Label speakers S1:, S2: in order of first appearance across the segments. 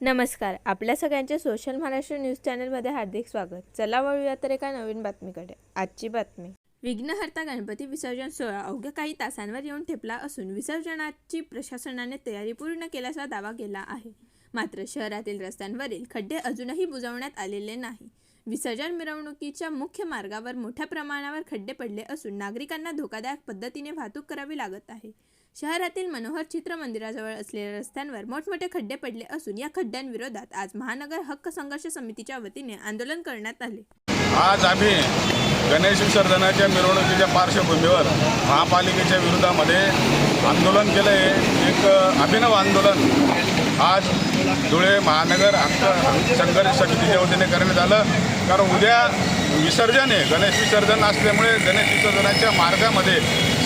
S1: नमस्कार आपल्या सगळ्यांचे सोशल महाराष्ट्र न्यूज चॅनलमध्ये हार्दिक स्वागत. चला वळूया तर एका नवीन बातमीकडे. आजची बातमी. विघ्नहर्ता गणपती विसर्जन सोहळा अवघ्या काही तासांवर येऊन ठेपला असून विसर्जनाची प्रशासनाने तयारी पूर्ण केल्याचा दावा केला आहे. मात्र शहरातील रस्त्यांवरील खड्डे अजूनही बुजवण्यात आलेले नाही. विसर्जन मिरवणुकीच्या मुख्य मार्गावर मोठ्या प्रमाणावर खड्डे पडले असून नागरिकांना धोकादायक पद्धतीने वाहतूक करावी लागत आहे. शहरातील मनोहर चित्र मंदिराजवळ असलेल्या रस्त्यांवर मोठमोठे खड्डे पडले असून या खड्ड्यांविरोधात आज महानगर हक्क संघर्ष समितीच्या वतीने आंदोलन करण्यात आले.
S2: आज आम्ही गणेश विसर्जनाच्या मिरवणुकीच्या पार्श्वभूमीवर महापालिकेच्या विरोधामध्ये आंदोलन केलं एक अभिनव आंदोलन आज धुळे महानगर हक्क संघर्ष समितीच्या वतीने करण्यात आलं. कारण उद्या विसर्जन आहे. गणेश विसर्जन असल्यामुळे गणेश विसर्जनाच्या मार्गामध्ये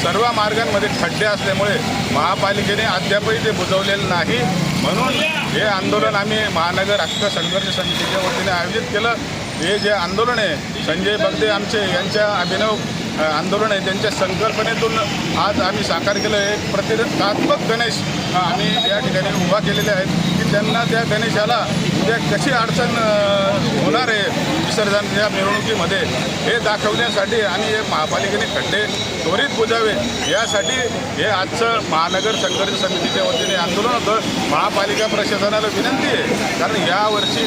S2: सर्व मार्गांमध्ये खड्डे असल्यामुळे महापालिकेने अद्यापही ते बुजवलेलं नाही. म्हणून हे आंदोलन आम्ही महानगर राष्ट्र संघर्ष समितीच्या वतीने आयोजित केलं. हे जे आंदोलन आहे संजय बगदे आमचे यांच्या अभिनव आंदोलन आहे त्यांच्या संकल्पनेतून आज आम्ही साकार केलं. एक प्रतिकात्मक गणेश आम्ही या ठिकाणी उभा केलेले आहेत. की त्यांना त्या गणेशाला उद्या कशी अडचण होणार आहे विसर्जन या मिरवणुकीमध्ये हे दाखवण्यासाठी आणि हे महापालिकेने खड्डे त्वरित बुजावे यासाठी हे आजचं महानगर संघर्ष समितीच्या वतीने आंदोलन होतं. महापालिका प्रशासनाला विनंती आहे कारण यावर्षी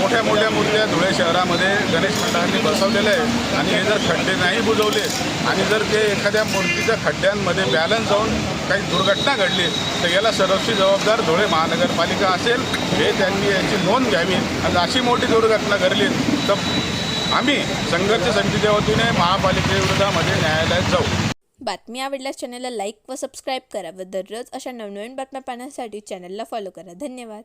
S2: मोठ्या मोठ्या मूर्त्या धुळे शहरामध्ये गणेश मंडळांनी बसवलेल्या आहे आणि हे जर खड्डे नाही बुजवले आणि जर ते एखाद्या मूर्तीच्या खड्ड्यांमध्ये बॅलन्स जाऊन काही दुर्घटना घडली तर याला सर्वस्वी जबाबदार धुळे महानगरपालिका असेल. हे त्यांनी याची नोंद घ्यावी. आणि अशी मोठी दुर्घटना घडली तर आम्ही संघर्ष समितीच्या वतीने महापालिकेविरोधामध्ये न्यायालयात जाऊ.
S1: बातमी आवडल्यास चॅनलला लाईक व सबस्क्राईब करा व दररोज अशा नवनवीन बातम्या पाहण्यासाठी चॅनलला फॉलो करा. धन्यवाद.